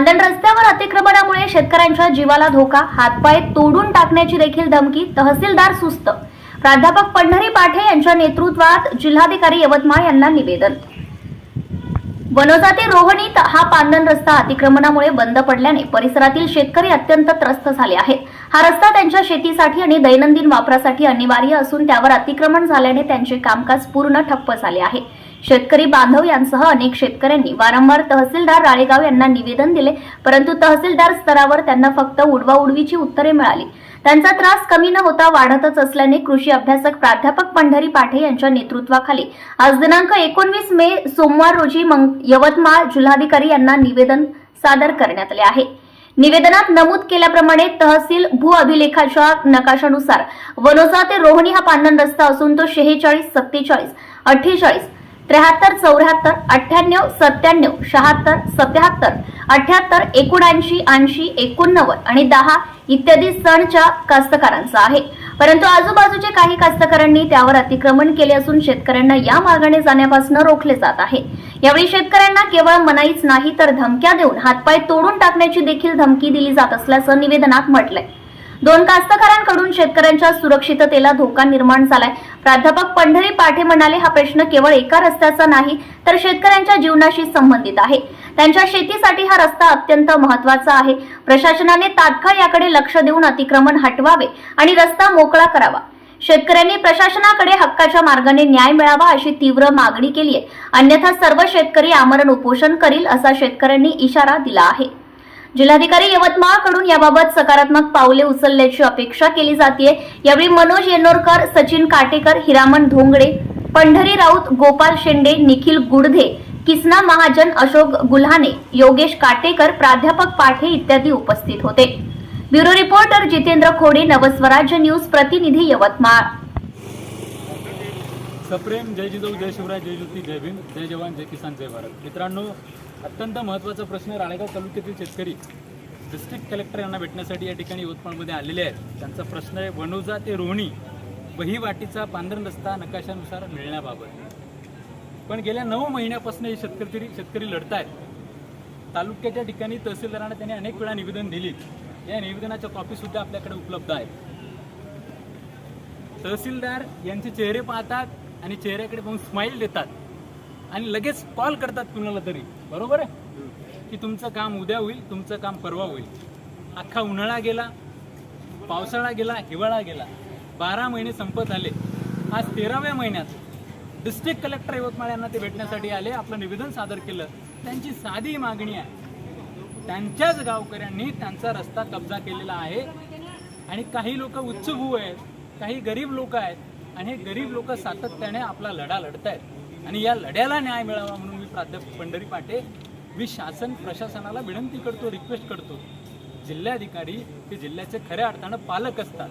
नांदेड रस्त्यावर अतिक्रमणामुळे शेतकऱ्यांच्या जीवाला धोका हातपाय तोडून टाकण्याची देखील धमकी तहसीलदार सुस्त. प्राध्यापक पंढरी पाठे यांच्या नेतृत्वात जिल्हाधिकारी यवतमाळ यांना निवेदन. वनजाती रोहणीत हा पांदन रस्ता अतिक्रमणामुळे बंद पडल्याने परिसरातील शेतकरी अत्यंत त्रस्त झाले आहेत. हा रस्ता त्यांच्या शेतीसाठी आणि दैनंदिन वापरासाठी अनिवार्य असून त्यावर अतिक्रमण झाल्याने त्यांचे कामकाज पूर्ण ठप्प झाले आहे. शेतकरी बांधव यांसह अनेक शेतकऱ्यांनी वारंवार तहसीलदार राळेगाव यांना निवेदन दिले परंतु तहसीलदार स्तरावर त्यांना फक्त उडवाउडवीची उत्तरे मिळाली. त्यांचा त्रास कमी न होता वाढतच असल्याने कृषी अभ्यासक प्राध्यापक पंढरी पाठे यांच्या नेतृत्वाखाली आज दिनांक एकोणवीस मे सोमवार रोजी मंग- यवतमाळ जिल्हाधिकारी यांना निवेदन सादर करण्यात आले आहे. निवेदनात नमूद केल्याप्रमाणे तहसील भू अभिलेखाच्या नकाशानुसार वनोजा ते रोहणी हा पानन रस्ता असून तो शेहेचाळीस सत्तेचाळीस अठ्ठेचाळीस त्र्याहत्तर चौऱ्याहत्तर अठ्ठ्याण्णव सत्त्याण्णव शहात्तर सत्याहत्तर अठ्याहत्तर एकोणऐंशी ऐंशी एकोणनव्वद आणि दहा इत्यादी सणच्या कास्तकारांचा आहे. परंतु आजूबाजूचे काही कास्तकारांनी त्यावर अतिक्रमण केले असून शेतकऱ्यांना या मार्गाने जाण्यापासून रोखले जात आहे. यावेळी शेतकऱ्यांना केवळ मनाईच नाही तर धमक्या देऊन हातपाय तोडून टाकण्याची देखील धमकी दिली जात असल्याचं निवेदनात म्हटलंय. दोन कास्तकारांकडून शेतकऱ्यांच्या सुरक्षिततेला धोका निर्माण झालाय. प्राध्यापक पंढरी पाठे म्हणाले हा प्रश्न केवळ एका रस्त्याचा नाही तर शेतकऱ्यांच्या जीवनाशी संबंधित आहे. त्यांच्या शेतीसाठी हा रस्ता अत्यंत महत्त्वाचा आहे. प्रशासनाने तात्काळ याकडे लक्ष देऊन अतिक्रमण हटवावे आणि रस्ता मोकळा करावा. शेतकऱ्यांनी प्रशासनाकडे हक्काच्या मार्गाने न्याय मिळावा अशी तीव्र मागणी केली आहे अन्यथा सर्व शेतकरी आमरण उपोषण करील असा शेतकऱ्यांनी इशारा दिला आहे. जिल्हाधिकारी यवतमाळकडून याबाबत सकारात्मक पावले उचलल्याची अपेक्षा केली जाते यावेळी मनोज येनोरकर सचिन काटेकर हिरामण धोंगडे पंढरी राऊत गोपाल शेंडे निखिल गुडधे किसना महाजन अशोक गुल्हाने योगेश काटेकर प्राध्यापक पाठे इत्यादी उपस्थित होते. Bureau reporter Jitendra Khode Navswarajya news प्रतिनिधी यवतमाळ. सप्रेम जय जिजाऊ जय शिवराय जय ज्योती जय भीम जय जवान जय किसान जय भारत. मित्रांनो अत्यंत महत्त्वाचा प्रश्न राळेगाव तालुक्यातील शेतकरी डिस्ट्रिक्ट कलेक्टर यांना भेटण्यासाठी या ठिकाणी यवतमाळमध्ये आलेले आहेत. त्यांचा प्रश्न आहे वणुजा ते रोहिणी वहीवाटीचा पांढरण रस्ता नकाशानुसार मिळण्याबाबत. पण गेल्या नऊ महिन्यापासून हे शेतकरी शेतकरी लढत आहेत तालुक्याच्या ठिकाणी तहसीलदारांना त्यांनी अनेक वेळा निवेदन दिली या निवेदनाच्या कॉपीसुद्धा आपल्याकडे उपलब्ध आहेत. तहसीलदार यांचे चेहरे पाहतात आणि चेहऱ्याकडे पाहून स्माईल देतात. आणि लगेच कॉल करतात कुणाला तरी. बरोबर आहे? की तुमचं काम उद्या होईल तुमचं काम परवा होईल. अख्खा उन्हाळा गेला पावसाळा गेला हिवाळा गेला. बारा महिने संपत आले. आज तेराव्या महिन्यात डिस्ट्रिक्ट कलेक्टर यवतमाळ यांना ते भेटण्यासाठी आले आपलं निवेदन सादर केलं. त्यांची साधी मागणी आहे. त्यांच्याच गावकऱ्यांनी त्यांचा रस्ता कब्जा केलेला आहे. आणि काही लोक उच्चभू आहेत काही गरीब लोक आहेत. आणि हे गरीब लोक सातत्याने आपला लढा लढत आहेत आणि या लढ्याला न्याय मिळावा म्हणून मी प्राध्यापक पंढरी पाटे मी शासन प्रशासनाला विनंती करतो रिक्वेस्ट करतो. जिल्हाधिकारी हे जिल्ह्याचे खऱ्या अर्थानं पालक असतात.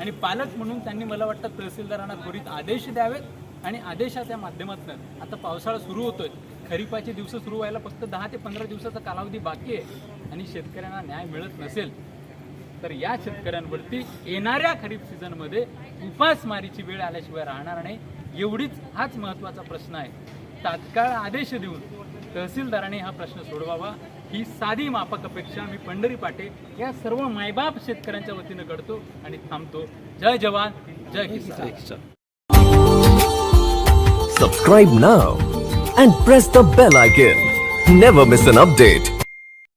आणि पालक म्हणून त्यांनी मला वाटतं तहसीलदारांना त्वरित आदेश द्यावेत आणि आदेशाच्या माध्यमातून आता पावसाळा सुरू होतोय. खरीपाचे दिवस सुरू व्हायला फक्त दहा ते पंधरा दिवसाचा कालावधी बाकी आहे आणि शेतकऱ्यांना न्याय मिळत नसेल तर या शेतकऱ्यांवरती येणाऱ्या खरीप सीझनमध्ये उपासमारीची वेळ आल्याशिवाय राहणार नाही. एवढीच हाच महत्त्वाचा प्रश्न आहे. तात्काळ आदेश देऊन तहसीलदाराने हा प्रश्न सोडवावा. ही साधी मापक अपेक्षा मी पंढरी पाटे या सर्व मायबाप शेतकऱ्यांच्या वतीनं करतो आणि थांबतो. जय जवान जय किसान. Subscribe now and press the bell icon never miss an update